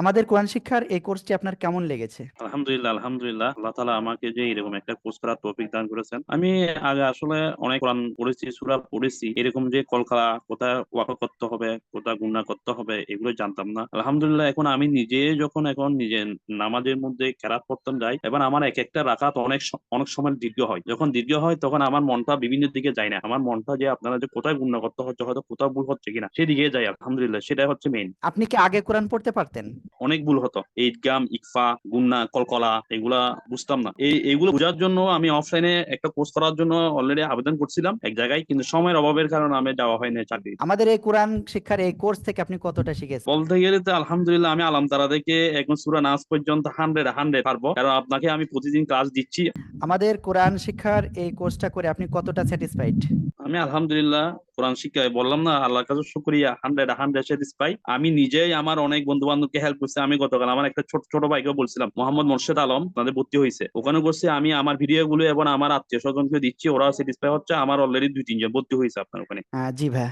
আমাদের কোরআন শিক্ষার এই কোর্সটি আপনার কেমন লেগেছে? আলহামদুলিল্লাহ আলহামদুলিল্লাহ। আল্লাহ তালা আমাকে যে এরকম একটা কোর্স করার তৌফিক দান করেছেন। আমি আগে আসলে অনেক কোরআন পড়েছি সূরা পড়েছি। এরকম যে কলকালা কোথায় ওয়াকা করতে হবে কোথায় গুণা করতে হবে এগুলো জানতাম না। আলহামদুলিল্লাহ এখন আমি নিজে যখন এখন নিজে নামাজের মধ্যে কেরাত পড়তাম যাই এবার আমার এক একটা রাকাত অনেক অনেক সময় দীর্ঘ হয়। যখন দীর্ঘ হয় তখন আমার মনটা বিভিন্ন দিকে যায় না। আমার মনটা যে আপনারা যে কোথায় গুণা করতে হচ্ছে হয়তো কোথাও ভুল হচ্ছে কিনা সেদিকে যায় আলহামদুলিল্লাহ সেটাই হচ্ছে মেইন আপনি কি আগে কোরআন পড়তে পারতেন? অনেক ভুল হতো। ঈদগাম ইকফা গুন্না কলকলা এগুলা বুঝতাম না। এই এগুলো বোঝার জন্য আমি অফলাইনে একটা কোর্স করার জন্য অলরেডি আবেদন করছিলাম এক জায়গায় কিন্তু সময়ের অভাবের কারণে আমি যাওয়া হয়নি চাকরি। আমাদের এই কোরআন শিক্ষার এই কোর্স থেকে আপনি কতটা শিখেছেন? বলতে গেলে তো আলহামদুলিল্লাহ আমি আলাম তারা থেকে এখন সুরা নাচ পর্যন্ত হান্ড্রেড হান্ড্রেড পারব। কারণ আপনাকে আমি প্রতিদিন ক্লাস দিচ্ছি। আমাদের কোরআন শিক্ষার এই কোর্সটা করে আপনি কতটা স্যাটিসফাইড আমি আলহামদুলিল্লাহ কোরআন শিক্ষায় বললাম না, আল্লাহর কাছে শুক্রিয়া হান্ড্রেড হান্ড্রেড স্যাটিসফাই আমি নিজেই আমার অনেক বন্ধু বান্ধবকে হেল্প করছি। আমি গতকাল আমার একটা ছোট ছোট ভাইকে বলছিলাম, মোহাম্মদ মোর্শেদ আলম, তাদের ভর্তি হয়েছে। ওখানে করছি আমি আমার ভিডিও গুলো এবং আমার আত্মীয় স্বজনকে দিচ্ছি ওরাও স্যাটিসফাই হচ্ছে, আমার অলরেডি দুই, তিনজন ভর্তি হয়েছে আপনার ওখানে। জি ভাই।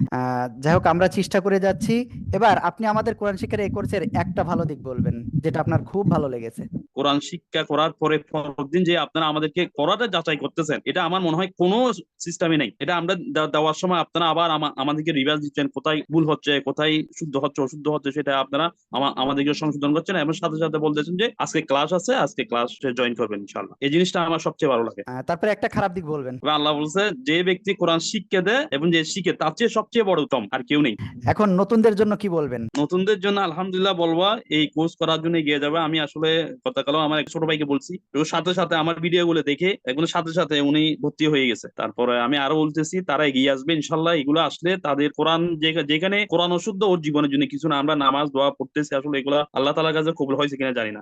যাই হোক, আমরা চেষ্টা করে যাচ্ছি। এবার আপনি আমাদের কোরআন শিক্ষার এই কোর্সের একটা ভালো দিক বলবেন, যেটা আপনার খুব ভালো লেগেছে। কোরআন শিক্ষা করার পরে পরদিন যে আপনারা আমাদেরকে করাটা যাচাই করতেছেন এটা আমার মনে হয় কোনো সিস্টেমে নেই। এটা আমরা দেওয়ার সময় আপনারা আবার আমাদেরকে রিভাইজ দিচ্ছেন কোথায় ভুল হচ্ছে কোথায় শুদ্ধ হচ্ছে অশুদ্ধ হচ্ছে সেটা আপনারা আমা- আমাদেরকে সংশোধন করছেন এবং সাথে সাথে বলতেছেন যে আজকে ক্লাস আছে আজকে ক্লাস জয়েন করবেন ইনশাল্লাহ এই জিনিসটা আমার সবচেয়ে ভালো লাগে। তারপরে একটা খারাপ দিক বলবেন। আল্লাহ বলছে যে ব্যক্তি কোরআন শিক্ষা দেয় এবং যে শিখে তার চেয়ে সবচেয়ে বড় উত্তম আর কেউ নেই। এখন নতুনদের জন্য কি বলবেন? নতুনদের জন্য আলহামদুলিল্লাহ বলবা এই কোর্স করার জন্য গিয়ে যাবে। আমি আসলে গতকালও আমার ছোট ভাইকে বলছি ও সাথে সাথে আমার ভিডিও গুলো দেখে এগুলোর সাথে সাথে উনি ভর্তি হয়ে গেছে। তারপরে আমি আরও বলতেছি, তারা এগিয়ে আসবে, ইনশাল্লাহ এগুলো আসলে তাদের কোরআন যেখানে কোরআন অশুদ্ধ, ওর জীবনের জন্য কিছু না। আমরা নামাজ, দোয়া পড়তেছি, আসলে এগুলো আল্লাহ তালার কাছে কবুল হয়েছে কিনা জানি না।